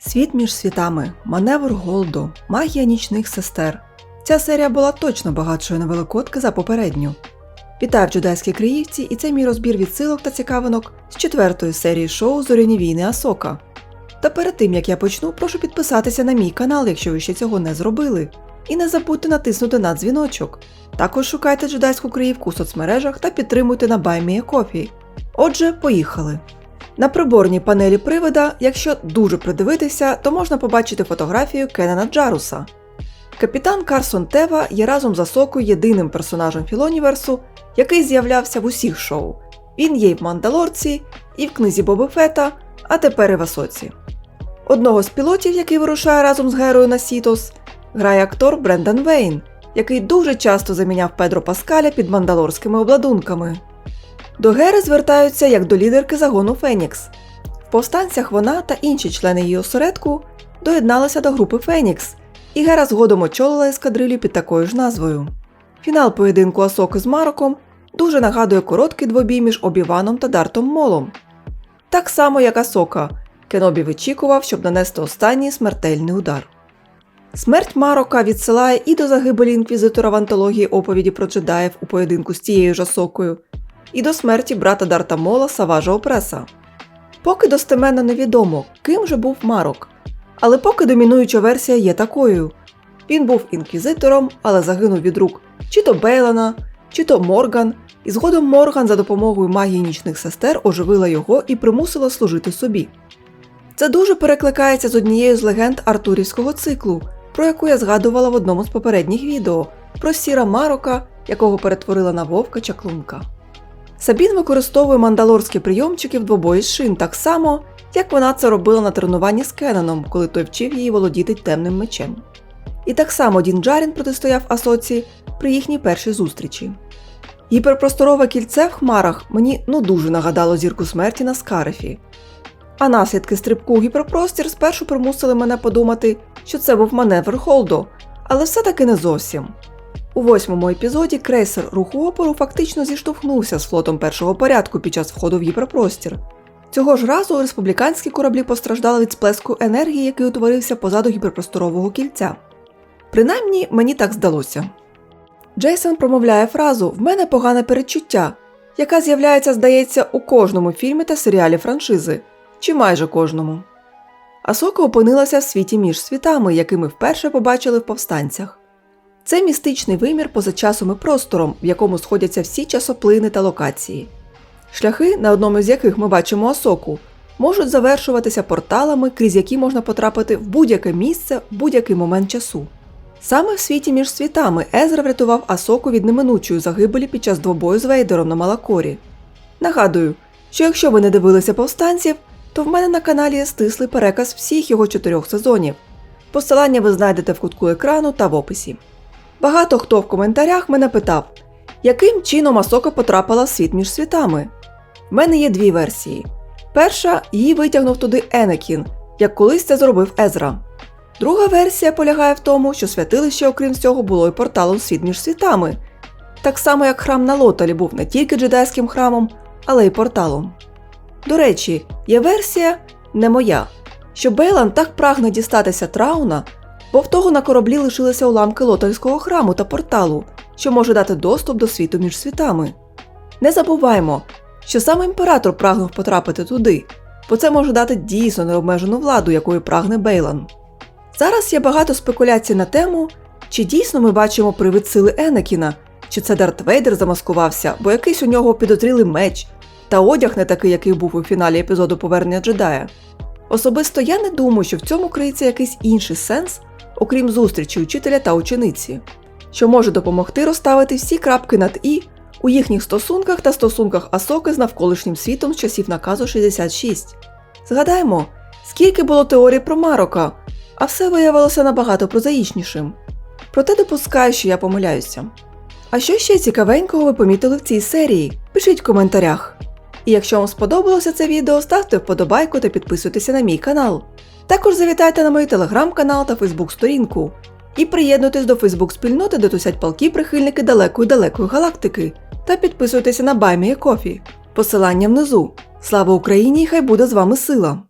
Світ між світами, маневр Голдо, магія нічних сестер. Ця серія була точно багатшою на великодки за попередню. Вітаю в джедайській Криївці, і це мій розбір відсилок та цікавинок з четвертої серії шоу Зоряні війни Асока. Та перед тим як я почну, прошу підписатися на мій канал, якщо ви ще цього не зробили. І не забудьте натиснути на дзвіночок. Також шукайте джедайську Криївку у соцмережах та підтримуйте на BuyMeACoffee. Отже, поїхали. На приборній панелі привода, якщо дуже придивитися, то можна побачити фотографію Кеннена Джаруса. Капітан Карсон Тева є разом з Асокою єдиним персонажем Філоніверсу, який з'являвся в усіх шоу. Він є і в Мандалорці, і в книзі Боби Фета, а тепер і в Асоці. Одного з пілотів, який вирушає разом з Герою на Сітос, грає актор Брендан Вейн, який дуже часто заміняв Педро Паскаля під мандалорськими обладунками. До Гери звертаються як до лідерки загону Фенікс. В повстанцях вона та інші члени її осередку доєдналися до групи Фенікс, і Гера згодом очолила ескадрилю під такою ж назвою. Фінал поєдинку Асоки з Мароком дуже нагадує короткий двобій між Обіваном та Дартом Молом. Так само, як Асока, Кенобі вичікував, щоб нанести останній смертельний удар. Смерть Марока відсилає і до загибелі інквізитора в антології оповіді про джедаїв у поєдинку з тією ж Асокою, і до смерті брата Дарта Мола Саважа Опреса. Поки достеменно невідомо, ким же був Марок. Але поки домінуюча версія є такою: він був інквізитором, але загинув від рук чи то Бейлана, чи то Морган, і згодом Морган за допомогою магії нічних сестер оживила його і примусила служити собі. Це дуже перекликається з однією з легенд Артурівського циклу, про яку я згадувала в одному з попередніх відео про сіра Марока, якого перетворила на вовка чаклунка. Сабін використовує мандалорські прийомчики в двобої шин так само, як вона це робила на тренуванні з Кеноном, коли той вчив її володіти темним мечем. І так само Дін Джарін протистояв Асоці при їхній першій зустрічі. Гіперпросторове кільце в хмарах мені ну дуже нагадало зірку смерті на Скарефі. А наслідки стрибку у гіперпростір спершу примусили мене подумати, що це був маневр Холдо, але все-таки не зовсім. У восьмому епізоді крейсер руху опору фактично зіштовхнувся з флотом першого порядку під час входу в гіперпростір. Цього ж разу республіканські кораблі постраждали від сплеску енергії, який утворився позаду гіперпросторового кільця. Принаймні, мені так здалося. Джейсон промовляє фразу В мене погане передчуття, яка з'являється, здається, у кожному фільмі та серіалі франшизи, чи майже кожному. Асока опинилася в світі між світами, який ми вперше побачили в повстанцях. Це містичний вимір поза часом і простором, в якому сходяться всі часоплини та локації. Шляхи, на одному з яких ми бачимо осоку, можуть завершуватися порталами, крізь які можна потрапити в будь-яке місце в будь-який момент часу. Саме в світі між світами Езра врятував Асоку від неминучої загибелі під час двобою з Вейдером на Малакорі. Нагадую, що якщо ви не дивилися повстанців, то в мене на каналі стислий переказ всіх його чотирьох сезонів. Посилання ви знайдете в кутку екрану та в описі. Багато хто в коментарях мене питав, яким чином Асока потрапила в світ між світами. В мене є дві версії. Перша її витягнув туди Енекін, як колись це зробив Езра. Друга версія полягає в тому, що святилище, окрім цього, було й порталом світ між світами, так само як храм на Лоталі був не тільки джедайським храмом, але й порталом. До речі, є версія не моя, що Бейлан так прагне дістатися Трауна, бо в того на кораблі лишилися уламки лотальського храму та порталу, що може дати доступ до світу між світами. Не забуваймо, що саме імператор прагнув потрапити туди, бо це може дати дійсно необмежену владу, якою прагне Бейлан. Зараз є багато спекуляцій на тему, чи дійсно ми бачимо привид сили Енекіна, чи це Дарт Вейдер замаскувався, бо якийсь у нього підозрілий меч, та одяг не такий, який був у фіналі епізоду Повернення джедая. Особисто я не думаю, що в цьому криється якийсь інший сенс, окрім зустрічі учителя та учениці, що може допомогти розставити всі крапки над І у їхніх стосунках та стосунках Асоки з навколишнім світом з часів наказу 66. Згадаємо, скільки було теорій про Марока, а все виявилося набагато прозаїчнішим. Проте допускаю, що я помиляюся. А що ще цікавенького ви помітили в цій серії? Пишіть в коментарях. І якщо вам сподобалося це відео, ставте вподобайку та підписуйтеся на мій канал. Також завітайте на мій телеграм-канал та фейсбук-сторінку. І приєднуйтесь до фейсбук-спільноти, де тусять палки прихильники далекої далекої галактики. Та підписуйтеся на BuyMeACoffee. Посилання внизу. Слава Україні і хай буде з вами сила!